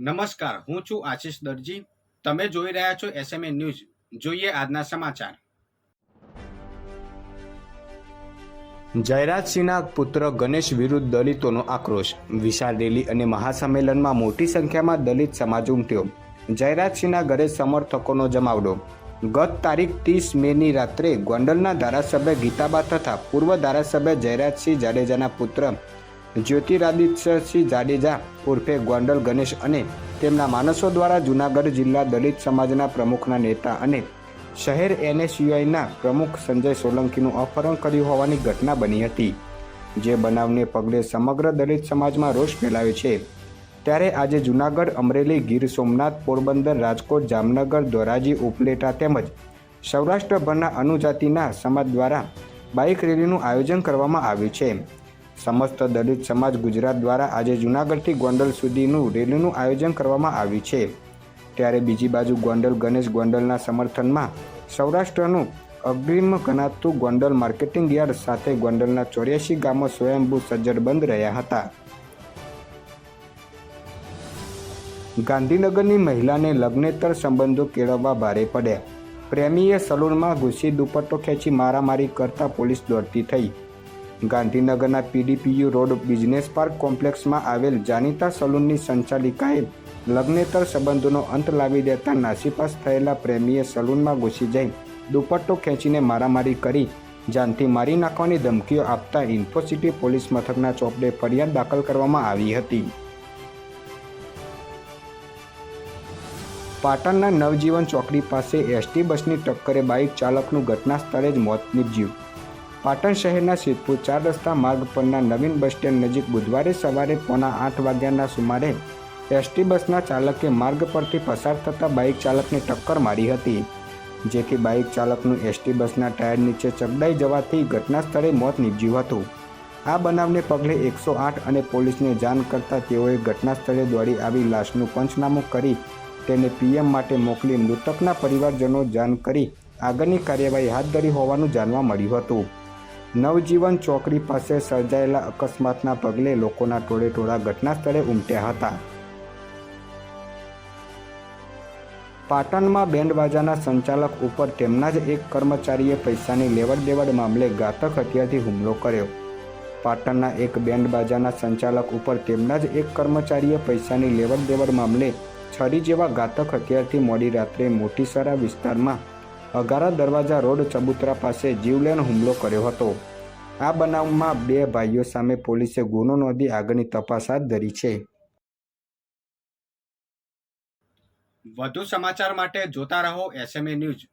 નમસ્કાર, હું છું આશીષ દરજી. તમે જોઈ રહ્યા છો એસએમએ ન્યૂઝ જોઈએ આજના સમાચાર. જયરાજસિંહના પુત્ર ગણેશ વિરુદ્ધ દલિતોનો આક્રોશ. વિશાળ રેલી અને મહાસંમેલનમાં મોટી સંખ્યામાં દલિત સમાજ ઉમટ્યો. જયરાજસિંહના ઘરે સમર્થકોનો જમાવડો. ગત તારીખ ત્રીસ મેની રાત્રે ગોંડલના ધારાસભ્ય ગીતાબા તથા પૂર્વ ધારાસભ્ય જયરાજસિંહ જાડેજાના પુત્ર જ્યોતિરાદિત્યસિંહ જાડેજા ઉર્ફે ગોંડલ ગણેશ અને તેમના માણસો દ્વારા જૂનાગઢ જિલ્લા દલિત સમાજના પ્રમુખના નેતા અને શહેર એનએસયુઆઈના પ્રમુખ સંજય સોલંકીનું અપહરણ કર્યું હોવાની ઘટના બની હતી, જે બનાવને પગલે સમગ્ર દલિત સમાજમાં રોષ ફેલાયો છે. ત્યારે આજે જૂનાગઢ અમરેલી ગીર સોમનાથ પોરબંદર રાજકોટ જામનગર ધોરાજી ઉપલેટા તેમજ સૌરાષ્ટ્રભરના અનુજાતિના સમાજ દ્વારા બાઇક રેલીનું આયોજન કરવામાં આવ્યું છે. સમસ્ત દલિત સમાજ ગુજરાત દ્વારા આજે જૂનાગઢથી ગોંડલ સુધીનું રેલીનું આયોજન કરવામાં આવ્યું છે. ત્યારે બીજી બાજુ ગોંડલ ગણેશ ગોંડલના સમર્થનમાં સૌરાષ્ટ્રનું અગ્રિમ ગણાતું ગોંડલ માર્કેટિંગ યાર્ડ સાથે ગોંડલના ચોર્યાસી ગામો સ્વયંભૂ સજ્જડ બંધ રહ્યા હતા. ગાંધીનગરની મહિલાને લગ્નેતર સંબંધો કેળવવા ભારે પડ્યા. પ્રેમીએ સલૂનમાં ઘૂસી દુપટ્ટો ખેંચી મારામારી કરતા પોલીસ દોડતી થઈ. ગાંધીનગરના પીડીપીયુ રોડ બિઝનેસ પાર્ક કોમ્પ્લેક્સમાં આવેલ જાણીતા સલૂનની સંચાલિકાએ લગ્નેતર સંબંધોનો અંત લાવી દેતા નાસીપાસ થયેલા પ્રેમીએ સલૂનમાં ઘૂસી જઈ દુપટ્ટો ખેંચીને મારામારી કરી, જાનથી મારી નાખવાની ધમકીઓ આપતા ઇન્ફોસિટી પોલીસ મથકના ચોપડે ફરિયાદ દાખલ કરવામાં આવી હતી. પાટણના નવજીવન ચોકડી પાસે એસટી બસની ટક્કરે બાઇક ચાલકનું ઘટના સ્થળે જ મોત નીપજ્યું. પાટણ શહેરના સિદ્ધપુર ચાર રસ્તા માર્ગ પરના નવીન બસ સ્ટેન્ડ નજીક બુધવારે સવારે પોણા આઠ વાગ્યાના સુમારે એસટી બસના ચાલકે માર્ગ પરથી પસાર થતાં બાઇક ચાલકને ટક્કર મારી હતી, જેથી બાઇક ચાલકનું એસટી બસના ટાયર નીચે ચગડાઈ જવાથી ઘટના સ્થળે મોત નીપજ્યું હતું. આ બનાવને પગલે એકસો આઠ અને પોલીસને જાણ કરતાં તેઓએ ઘટના સ્થળે દોડી આવી લાશનું પંચનામું કરી તેને પીએમ માટે મોકલી મૃતકના પરિવારજનો જાણ કરી આગળની કાર્યવાહી હાથ ધરી હોવાનું જાણવા મળ્યું હતું. નવજીવન ચોકડી પાસે સર્જાયેલા અકસ્માતના પગલે લોકોના ટોળે ટોળા ઘટના સ્થળે ઉમટ્યા હતા. પાટણમાં બેન્ડબાજાના સંચાલક ઉપર તેમના જ એક કર્મચારીએ પૈસાની લેવડ દેવડ મામલે ઘાતક હથિયારથી હુમલો કર્યો. પાટણના એક બેન્ડબાજાના સંચાલક ઉપર તેમના જ એક કર્મચારીએ પૈસાની લેવડ દેવડ મામલે છરી જેવા ઘાતક હથિયારથી મોડી રાત્રે મોટીસરા વિસ્તારમાં અગારા દરવાજા રોડ ચબુતરા પાસે જીવલેણ હુમલો કર્યો હતો. આ બનાવમાં બે ભાઈઓ સામે પોલીસે ગુનો નોંધી આગળની તપાસ હાથ ધરી છે. વધુ સમાચાર માટે જોતા રહો એસએમએ ન્યૂઝ